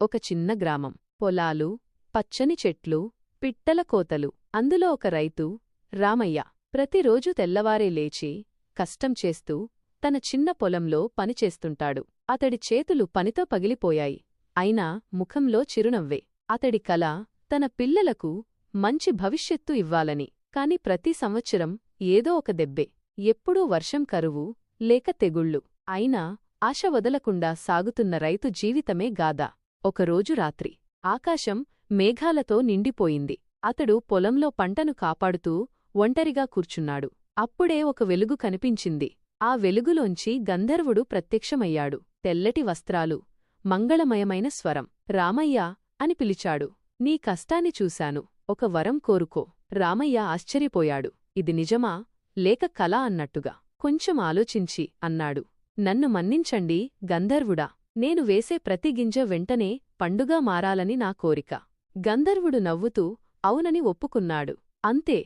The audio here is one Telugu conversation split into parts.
ఒక చిన్న గ్రామం. పొలాలు పచ్చని చెట్లు పిట్టల కోతలు. అందులో ఒక రైతు రామయ్య. ప్రతిరోజూ తెల్లవారే లేచి కష్టం చేస్తూ తన చిన్న పొలంలో పనిచేస్తుంటాడు అతడి చేతులు పనితో పగిలిపోయాయి. అయినా ముఖంలో చిరునవ్వే. అతడి కల తన పిల్లలకు మంచి భవిష్యత్తు ఇవ్వాలని. కాని ప్రతి సంవత్సరం ఏదో ఒక దెబ్బే. ఎప్పుడూ వర్షం కరువు లేక తెగుళ్ళు. అయినా ఆశ వదలకుండా సాగుతున్న రైతు జీవితమే గాదా ఒకరోజు రాత్రి ఆకాశం మేఘాలతో నిండిపోయింది. అతడు పొలంలో పంటను కాపాడుతూ ఒంటరిగా కూర్చున్నాడు. అప్పుడే ఒక వెలుగు కనిపించింది. ఆ వెలుగులోంచి గంధర్వుడు ప్రత్యక్షమయ్యాడు. తెల్లటి వస్త్రాలు మంగళమయమైన స్వరం రామయ్య అని పిలిచాడు. నీ కష్టాన్ని చూశాను. ఒక వరం కోరుకో రామయ్య ఆశ్చర్యపోయాడు. ఇది నిజమా? లేక కల అన్నట్టుగా. కొంచెం ఆలోచించి అన్నాడు. నన్ను మన్నించండి గంధర్వుడా. నేను వేసే ప్రతి గింజ వెంటనే పండుగా మారాలని నా కోరిక. గంధర్వుడు నవ్వుతూ అవునని ఒప్పుకున్నాడు. అంతే.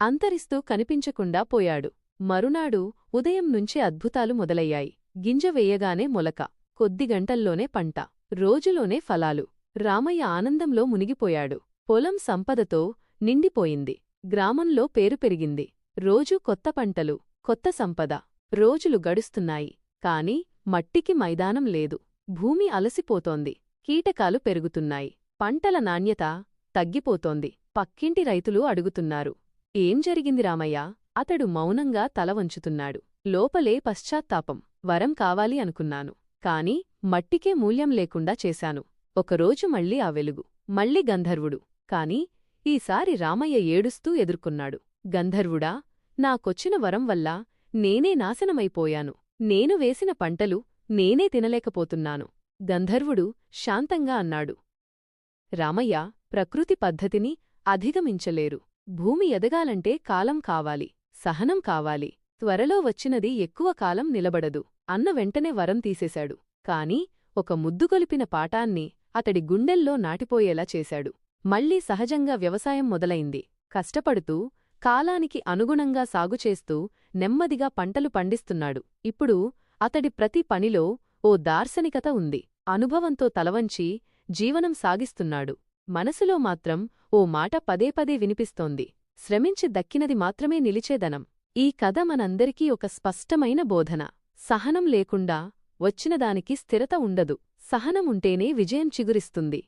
అంతరిస్తూ కనిపించకుండా పోయాడు. మరునాడు ఉదయం నుంచే అద్భుతాలు మొదలయ్యాయి. గింజ వేయగానే మొలక కొద్ది గంటల్లోనే పంట రోజులోనే ఫలాలు. రామయ్య ఆనందంలో మునిగిపోయాడు. పొలం సంపదతో నిండిపోయింది. గ్రామంలో పేరు పెరిగింది. రోజూ కొత్త పంటలు కొత్త సంపద. రోజులు గడుస్తున్నాయి. కాని మట్టికి మైదానం లేదు. భూమి అలసిపోతోంది. కీటకాలు పెరుగుతున్నాయి. పంటల నాణ్యత తగ్గిపోతోంది. పక్కింటి రైతులు అడుగుతున్నారు. ఏం జరిగింది రామయ్య అతడు మౌనంగా తల వంచుతున్నాడు. లోపలే పశ్చాత్తాపం. వరం కావాలి అనుకున్నాను. కాని మట్టికే మూల్యం లేకుండా చేశాను. ఒకరోజు మళ్ళీ ఆ వెలుగు. మళ్ళీ గంధర్వుడు. కాని ఈసారి రామయ్య ఏడుస్తూ ఎదుర్కొన్నాడు. గంధర్వుడా నాకొచ్చిన వరం వల్ల నేనే నాశనమైపోయాను. నేను వేసిన పంటలు నేనే తినలేకపోతున్నాను. గంధర్వుడు శాంతంగా అన్నాడు. రామయ్య ప్రకృతి పద్ధతిని అధిగమించలేరు. భూమి ఎదగాలంటే కాలం కావాలి సహనం కావాలి. త్వరలో వచ్చినది ఎక్కువ కాలం నిలబడదు అన్న వెంటనే వరం తీసేశాడు. కాని ఒక ముద్దుగొలిపిన పాఠాన్ని అతడి గుండెల్లో నాటిపోయేలా చేశాడు. మళ్ళీ సహజంగా వ్యవసాయం మొదలైంది. కష్టపడుతూ కాలానికి అనుగుణంగా సాగుచేస్తూ నెమ్మదిగా పంటలు పండిస్తున్నాడు. ఇప్పుడు అతడి ప్రతి పనిలో ఓ దార్శనికత ఉంది. అనుభవంతో తలవంచి జీవనం సాగిస్తున్నాడు. మనసులో మాత్రం ఓ మాట పదే పదే వినిపిస్తోంది. శ్రమించి దక్కినది మాత్రమే నిలిచేదనం. ఈ కథ మనందరికీ ఒక స్పష్టమైన బోధన. సహనం లేకుండా వచ్చినదానికి స్థిరత ఉండదు. సహనముంటేనే విజయం చిగురిస్తుంది.